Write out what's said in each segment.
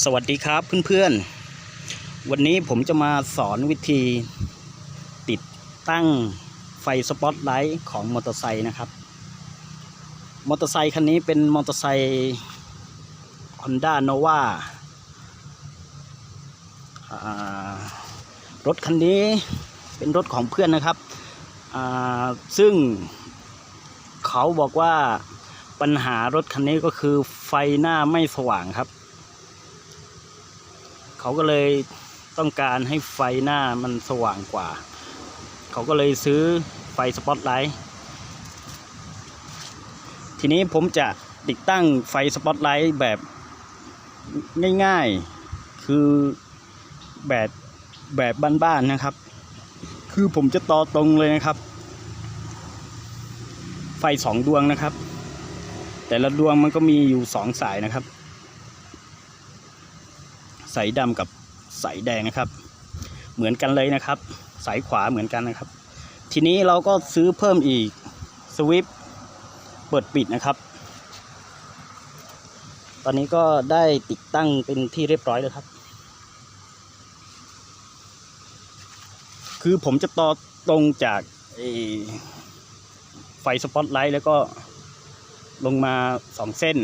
สวัสดีครับเพื่อนๆ วันนี้ผมจะมาสอนวิธีติดตั้งไฟสปอตไลท์ของมอเตอร์ไซค์นะครับ มอเตอร์ไซค์คันนี้เป็นมอเตอร์ไซค์ Honda Nova อ่ารถคันนี้เป็นรถของเพื่อนนะครับ ซึ่งเขาบอกว่าปัญหารถคันนี้ก็คือไฟหน้าไม่สว่างครับ เขาก็เลยต้องการให้ไฟหน้ามันสว่างกว่า เขาก็เลยซื้อไฟสปอตไลท์ทีนี้ผมจะติดตั้งไฟสปอตไลท์แบบง่ายๆ คือแบบแบบบ้านๆนะครับ คือผมจะต่อตรงเลยนะครับ ไฟสองดวงนะครับ แต่ละดวงมันก็มีอยู่สองสายนะครับ สายดำกับสายแดงนะครับ เหมือนกันเลยนะครับ สายขวาเหมือนกันนะครับ ทีนี้เราก็ซื้อเพิ่มอีกสวิปเปิดปิดนะครับ ตอนนี้ก็ได้ติดตั้งเป็นที่เรียบร้อยแล้วครับ คือผมจะต่อตรงจากไฟสปอตไลท์แล้วก็ลงมาสองเส้น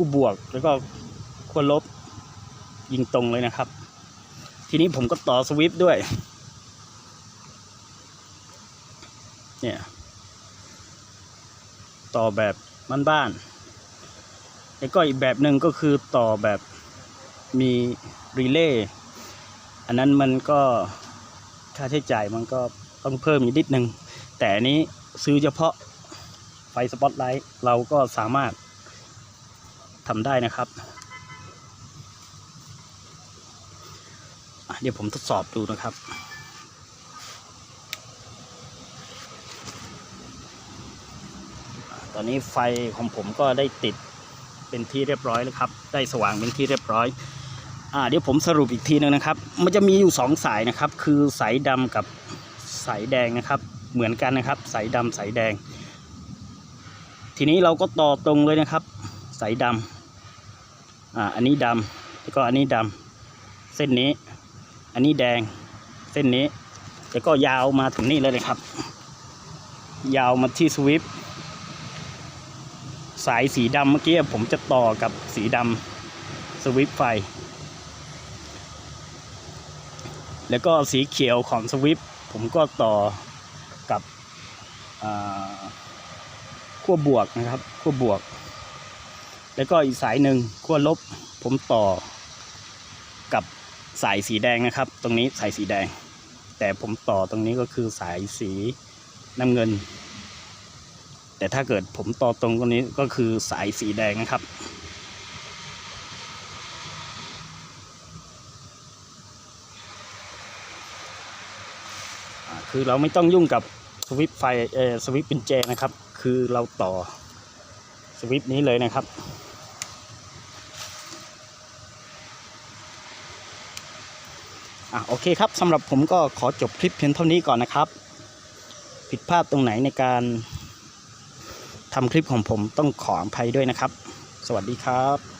คู่บวกแล้วก็ขั้วลบยิงตรงเลยนะครับ ทีนี้ผมก็ต่อสวิปด้วย เนี่ย ต่อแบบบ้านๆแล้วก็อีกแบบหนึ่งก็คือต่อแบบมีรีเลย์อันนั้นมันก็ค่าใช้จ่ายมันก็ต้องเพิ่มอีกนิดนึง แต่อันนี้ซื้อเฉพาะไฟสปอตไลท์เราก็สามารถ ทำได้นะครับ เดี๋ยวผมทดสอบดูนะครับตอนนี้ไฟของผมก็ได้ติดเป็นที่เรียบร้อยแล้วครับ ได้สว่างเป็นที่เรียบร้อยอ่าเดี๋ยวผมสรุปอีกทีหนึงนะครับ มันจะมีอยู่สองสายนะครับ คือสายดำกับสายแดงนะครับ เหมือนกันนะครับ สายดำสายแดง ทีนี้เราก็ต่อตรงเลยนะครับ สายดำ อ่าอันนี้ดำแล้วก็อันนี้ดำเส้นนี้ อันนี้แดงเส้นนี้แล้วก็ยาวมาถึงนี่เลยนะครับ ยาวมาที่สวิปสายสีดำเมื่อกี้ผมจะต่อกับสีดำสวิปไฟ แล้วก็สีเขียวของสวิปผมก็ต่อกับขั้วบวกนะครับขั้วบวก แล้วก็อีกสายหนึ่งขั้วลบผมต่อกับสายสีแดงนะครับ ตรงนี้สายสีแดง แต่ผมต่อตรงนี้ก็คือสายสีน้ำเงิน แต่ถ้าเกิดผมต่อตรงตรงนี้ก็คือสายสีแดงนะครับคือเราไม่ต้องยุ่งกับสวิตไฟเออสวิตช์กุญแจนะครับ คือเราต่อสวิตนี้เลยนะครับ อะโอเคครับสำหรับผมก็ขอจบคลิปเพียงเท่านี้ก่อนนะครับ ผิดพลาดตรงไหนในการทำคลิปของผมต้องขออภัยด้วยนะครับ สวัสดีครับ